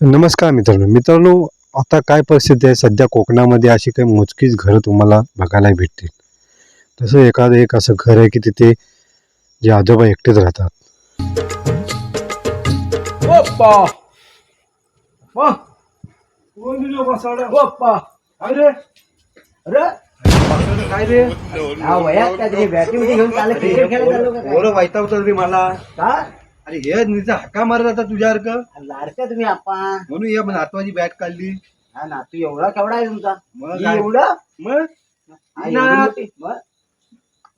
नमस्कार मित्रांनो. मित्रांनो आता काय परिस्थिती आहे? सध्या कोकणामध्ये अशी काही मोजकीच घरं तुम्हाला बघायला भेटतील. तसं एखादं एक असं घर आहे की तिथे जे आजोबा एकटेच राहतात. अरे! अरे! काय रे हा वयात का ते बॅटिंग घेऊन चालले क्रिकेट खेळायला चाललो का काय? एवढं वाईटावतं रे मला. का? अरे हे नुसतं हक्का मारत आता तुझ्यासारखं लाडका तुम्ही आपा म्हणून ये नातवाची बॅट काढली. हा ना तू एवढा केवढा आहे तुमचा? मग ही काय? एवढं? मग? हा, एवढी मोठी? मग?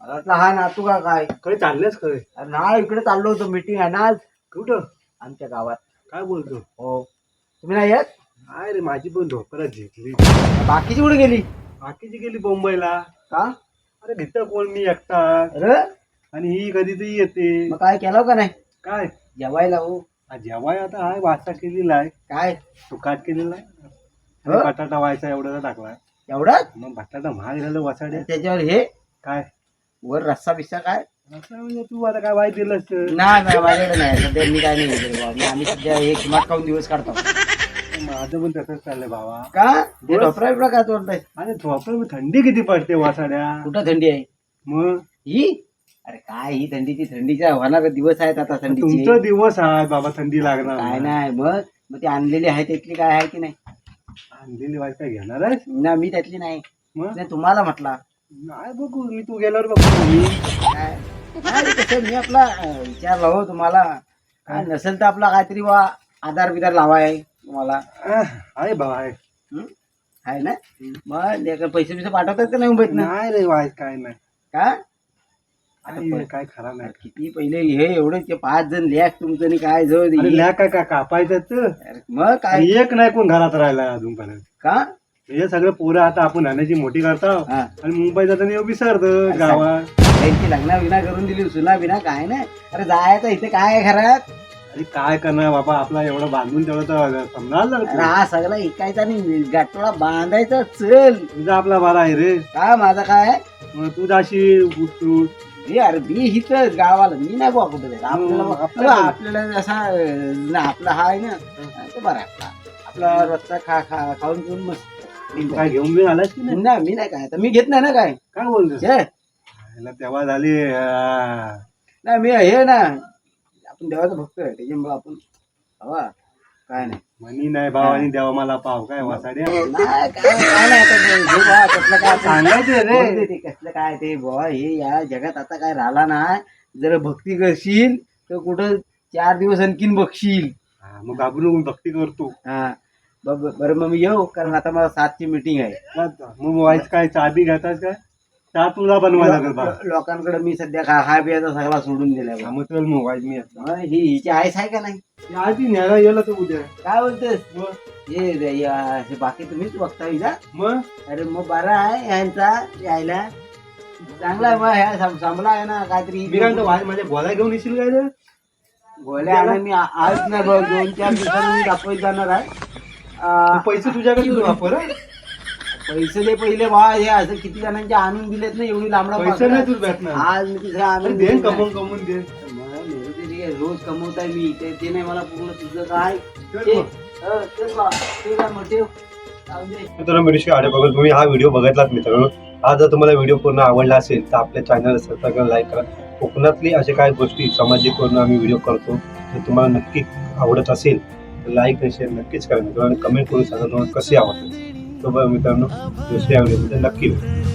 मला वाटलं हा नातू का काय? खरे चाललेच खरे. अरे ना इकडे चाललो होतो मीटिंग आहे ना आज. कुठं? आमच्या गावात. काय बोलतो? हो. तुम्ही नाही येत? काय रे माझी पण धोपरच झेपली. बाकीची कुठे गेली? बाकीची गेली मुंबईला का? अरे घेतं कोण? मी एकटा. अरे? आणि ही कधी ती येते. मग काय केलं का नाही? काय? जेवायला हो. हा जेवाय आता हाय वाचा केलेला आहे. काय? तुकाट केलेला आहे. हं? बटाटा व्हायचा एवढा टाकलाय. एवढं मग बटाटा महाग झालं वसाड्या त्याच्यावर हे? काय? वर रस्सा बिस्सा काय? असं म्हणजे तू आता काय दिलंस? तर. नाही नाही माझ्याकडे नाही. सध्या मी काय नाही बाबा. मी- आम्ही सध्या एक किंमत खाऊन दिवस काढतो? माझं पण तसंच चाललंय भावा. का? ते डॉक्टर बिपरा काय तोडताय? अरे झोपलं थंडी किती पडते वासाड्या कुठं थंडी आहे? मग? ही? अरे काय ही थंडीची? थंडीच्या होणारे दिवस आहेत आता थंडीचे. तुमचा दिवस आहे बाबा थंडी लागणार. काय नाही मग? मग ती आणलेली आहे त्यातली काय आहे की नाही? आणलेली वाईट काय घेणार ना मी त्यातली नाही. मग? नाही तुम्हाला म्हटला. नाही बघू मी तू गेल्यावर बघू मी. काय? नाही मी आपला अं, विचारला हो तुम्हाला. काय नसेल तर आपला काहीतरी बा आधार बिधार लावाय. तुम्हाला. आह, बाबा आहे? आहे ना? मग लेकरं पैसे बिसे पाठवतात का नाही मुंबईत नाही रे वाईट काय नाही. का? काय काय खरा नाही. किती पहिले हे एवढे ते पाच जण लॅक तुमचं आणि काय जो अरे लॅ काय काय कापायचं मग काय? एक नाही कोण घरात राहिला अजूनपर्यंत. का? हे सगळं पोरं आता आपण आणायची मोठी करतो. आणि मुंबई जाताना येऊ विसरतो गावात. त्यांची लग्न विना करून दिली सुना बिना काय नाही. अरे जायचं इथे काय घरात? अरे काय करणार बाबा आपला एवढं बांधून तेवढं तर समजायला अरे लागतं. हा सगळा ऐकायचा आणि गाठोडा बांधायचा चल. तुझा आपला बरा आहे रे. का माझा काय? मग तू जाशी उठूट हे अरे मी हिथं गावाला मी नाही बुवा कुठे जायचं. आपल्याला आपल्याला- अरे आपल्याला असा अं, ना आपला हा आहे ना तो बरा आहे. आपला आपला रोजचा खा खा खाऊन पिऊन मस्त. काय घेऊन बिन आलास की नाही? नाही मी नाही काय तर मी घेत नाही ना काय. काय बोलतो तेव्हा झाली नाही मी हे ना आपण देवाचं भक्त आहे त्याच्यामुळे आपण हवा काय नाही. म्हणी नाही भाव आणि देवा मला पाव. काय वासाड्या नाही, काय काय नाही आता ते हे बुवा, कसलं काय आपण- सांगायचं रे. बोलते ते कसलं काय ते बुवा हे या जगात आता काय राहिला नाही. जर भक्ती करशील तर कुठं चार दिवस आणखीन बघशील. हा, मग घाबरून भक्ती करतो. हा ब- ब- बरं मग मी येऊ कारण आता मला सातची मीटिंग आहे. मग व्हायच काय चहा बी घेतास काय? चहा तुला बनवायला लागेल लोकांकडे मी सध्या खा हा बियाचा सगळा सोडून दिलाय हा, मग चल मग व्हायच मी आता. मग ही हिची आईस आहे का नाही? आधी न्यायला गेला तर उद्या. काय बोलतेस? हे रे- या- हे बाकी तुम्हीच बघता हिचा मग? अरे मग बरा आहे ह्यांचा यायला. चांगला आहे मग ह्या सांभ- सांभाळा आहे ना काहीतरी. मी काय म्हणतो, वाय- माझ्या गोळ्या घेऊन येशील काय रे? गोळ्या आणा मी आ- आज बघ दोन चार दिवसांनी मी दाखवत जाणार आहे. आ, पैसे तुझ्याकडे वापर हं? पैसे दे पहिले बा हे असं किती जणांचे आणून दिलेत ना एवढी लांबडा पैसे नाही तुला भेटणार आज मी तिसरा आणून दे दिले कमवून कमवून दे. ते ठीक आहे, रोज कमवताय मी ते ते नाही मला पूर्ण तुझं काय? ते- तेच बा, मग ठेव. दे. मित्रांनो मी ऋषी आडे बघून तुम्ही हा व्हिडिओ बघितलात मित्रांनो. हा जर तुम्हाला व्हिडिओ पूर्ण आवडला असेल तर आपल्या चॅनलला सबस्क्राईब करा लाईक करा. कोकणातली अशा काही गोष्टी सामाजिक करून आम्ही व्हिडिओ करतो जर तुम्हाला नक्की आवडत असेल तर लाईक आणि शेअर नक्कीच करा मित्रांनो. कमेंट करून सांगा तुम्हाला कसे आवडतात. तो बघा मित्रांनो दुसऱ्या व्हिडिओमध्ये नक्की भेटू.